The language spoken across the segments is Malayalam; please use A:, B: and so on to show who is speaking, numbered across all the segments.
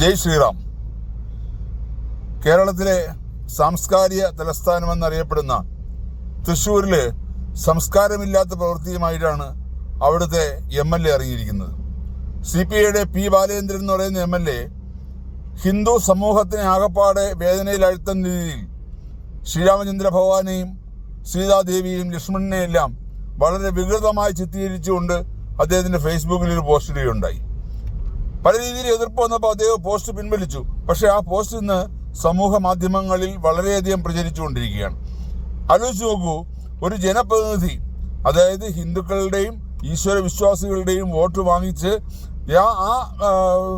A: ജയ് ശ്രീറാം. കേരളത്തിലെ സാംസ്കാരിക തലസ്ഥാനമെന്നറിയപ്പെടുന്ന തൃശ്ശൂരിൽ സംസ്കാരമില്ലാത്ത പ്രവൃത്തിയുമായിട്ടാണ് അവിടുത്തെ എം എൽ എ ഇറങ്ങിയിരിക്കുന്നത് സി പി ഐയുടെ പി ബാലേന്ദ്രൻ എന്ന് പറയുന്ന എം എൽ എ ഹിന്ദു സമൂഹത്തിനെ ആകപ്പാടെ വേദനയിലാഴ്ത്തുന്ന രീതിയിൽ ശ്രീരാമചന്ദ്ര ഭഗവാനെയും സീതാദേവിയെയും ലക്ഷ്മണനെയെല്ലാം വളരെ വികൃതമായി ചിത്രീകരിച്ചുകൊണ്ട് അദ്ദേഹത്തിന്റെ ഫേസ്ബുക്കിൽ ഒരു പോസ്റ്റ് ഇടുകയുണ്ടായി. പല രീതിയിൽ എതിർപ്പ് വന്നപ്പോൾ അദ്ദേഹം പോസ്റ്റ് പിൻവലിച്ചു. പക്ഷേ ആ പോസ്റ്റ് ഇന്ന് സമൂഹ മാധ്യമങ്ങളിൽ വളരെയധികം പ്രചരിച്ചുകൊണ്ടിരിക്കുകയാണ്. ആലോചിച്ച് നോക്കൂ ഒരു ജനപ്രതിനിധി അതായത് ഹിന്ദുക്കളുടെയും ഈശ്വര വിശ്വാസികളുടെയും വോട്ട് വാങ്ങിച്ച് ആ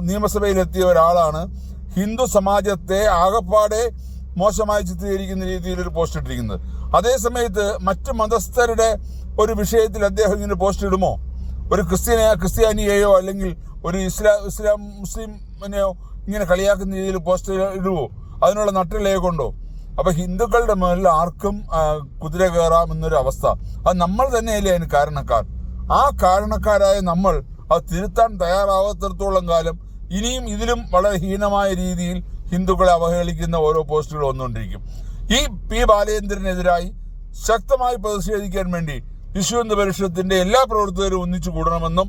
A: നിയമസഭയിലെത്തിയ ഒരാളാണ് ഹിന്ദു സമാജത്തെ ആകപ്പാടെ മോശമായി ചിത്രീകരിക്കുന്ന രീതിയിൽ ഒരു പോസ്റ്റ് ഇട്ടിരിക്കുന്നത്. അതേ സമയത്ത് മറ്റ് മതസ്ഥരുടെ ഒരു വിഷയത്തിൽ അദ്ദേഹം ഇങ്ങനെ പോസ്റ്റ് ഇടുമോ? ഒരു ക്രിസ്ത്യനെ ക്രിസ്ത്യാനിയെയോ അല്ലെങ്കിൽ ഒരു ഇസ്ലാം ഇസ്ലാം മുസ്ലിമിനെയോ ഇങ്ങനെ കളിയാക്കുന്ന രീതിയിൽ പോസ്റ്റ് ഇടുവോ? അതിനുള്ള നട്ടിലേ കൊണ്ടോ അപ്പൊ ഹിന്ദുക്കളുടെ മേളിൽ ആർക്കും കുതിര കയറാം എന്നൊരു അവസ്ഥ. അത് നമ്മൾ തന്നെയല്ലേ അതിന് കാരണക്കാർ. ആ കാരണക്കാരായ നമ്മൾ അത് തിരുത്താൻ തയ്യാറാവാത്തിടത്തോളം കാലം ഇനിയും ഇതിലും വളരെ ഹീനമായ രീതിയിൽ ഹിന്ദുക്കളെ അവഹേളിക്കുന്ന ഓരോ പോസ്റ്റുകൾ വന്നുകൊണ്ടിരിക്കും. ഈ പി ബാലേന്ദ്രനെതിരായി ശക്തമായി പ്രതിഷേധിക്കാൻ വേണ്ടി വിശ്വന്ത പരിഷത്തിന്റെ എല്ലാ പ്രവർത്തകരും ഒന്നിച്ചു കൂടണമെന്നും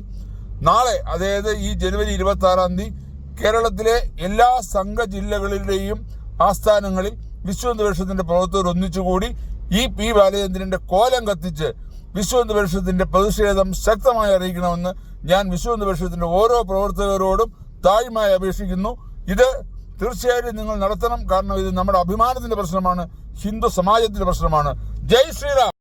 A: നാളെ അതായത് ഈ ജനുവരി ഇരുപത്തി ആറാം തീയതി കേരളത്തിലെ എല്ലാ സംഘ ജില്ലകളിലെയും ആസ്ഥാനങ്ങളിൽ വിശ്വഹിന്ദു പരിഷത്തിന്റെ പ്രവർത്തകർ ഒന്നിച്ചുകൂടി ഈ പി ബാലചന്ദ്രന്റെ കോലം കത്തിച്ച് വിശ്വഹിന്ദു പരിഷത്തിന്റെ പ്രതിഷേധം ശക്തമായി അറിയിക്കണമെന്ന് ഞാൻ വിശ്വഹിന്ദു പരിഷത്തിന്റെ ഓരോ പ്രവർത്തകരോടും താഴ്മയായി അപേക്ഷിക്കുന്നു. ഇത് തീർച്ചയായിട്ടും നിങ്ങൾ നടത്തണം. കാരണം ഇത് നമ്മുടെ അഭിമാനത്തിന്റെ പ്രശ്നമാണ് ഹിന്ദു സമാജത്തിന്റെ പ്രശ്നമാണ്. ജയ് ശ്രീറാം!